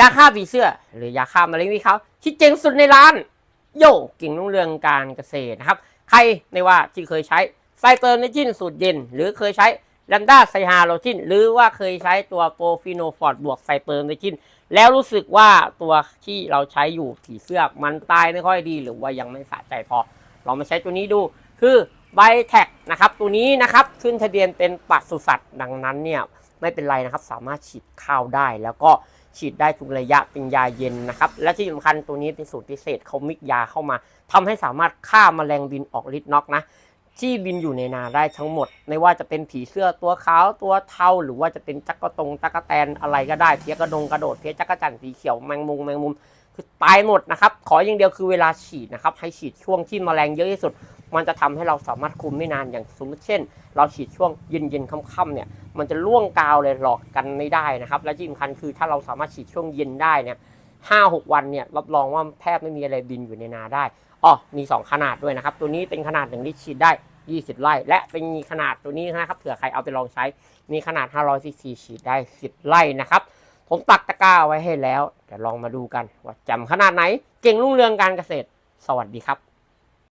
ยาฆ่าผีเสื้อ หรือยาฆ่ามะเร็งวีเขาที่เจ๋งสุดในร้าน โย่กิ่งรุ่งเรืองการเกษตรนะครับ ใครในว่าที่เคยใช้ไซเตอร์เนจินสูตรเย็น หรือเคยใช้แลมด้าไซฮาโลจินหรือว่าเคยใช้ตัวโปรฟิโนฟอร์ดบวกไซเตอร์เนจินแล้วรู้สึกว่าตัวที่เราใช้อยู่ผีเสื้อมันตายไม่ค่อยดี หรือว่ายังไม่สะใจพอ ลองมาใช้ตัวนี้ดู คือไบแท็กนะครับตัวนี้นะครับขึ้นทะเบียนเป็นปศุสัตว์ดังนั้นเนี่ยไม่เป็นไรนะครับ สามารถฉีดข้าวได้แล้วก็ ฉีดได้ทุกระยะเป็นยาเย็นนะครับ และที่สำคัญตัวนี้เป็นสูตรพิเศษเขามิกยาเข้ามาทำให้สามารถฆ่าแมลงบินออกฤทธิ์น็อกนะที่บินอยู่ในนาได้ทั้งหมด ไม่ว่าจะเป็นผีเสื้อตัวขาวตัวเทาหรือว่าจะเป็นจักกระตงจักกะแตนอะไรก็ได้เพียกระดงกระโดดเพียจักกะจันสีเขียวแมงมุมแมงมุมคือตายหมดนะครับ ขออย่างเดียวคือเวลาฉีดนะครับให้ฉีดช่วงที่แมลงเยอะที่สุด มันจะทำให้เราสามารถคุมไม่นานอย่างสมมติเช่น เราฉีดช่วงเย็นๆค่ำๆเนี่ยมันจะล่วงกาวเลยหลอกกันไม่ได้นะครับและที่สำคัญคือถ้าเราสามารถฉีดช่วงเย็นได้เนี่ยห้าหกวันเนี่ยรับรองว่าแทบไม่มีอะไรบินอยู่ในนาได้อ๋อมี 2 ขนาดด้วยนะครับ ตัวนี้เป็นขนาดหนึ่งลิตรฉีดได้ 20 ไร่ และเป็นมีขนาดตัวนี้นะครับเผื่อใครเอาไปลองใช้ มีขนาด 500ซีซีฉีดได้ 10 ไร่นะครับผมตักตะกร้าไว้ให้แล้วเดี๋ยวลองมาดูกันว่าจำขนาดไหน เก่งรุ่งเรืองการเกษตร สวัสดีครับ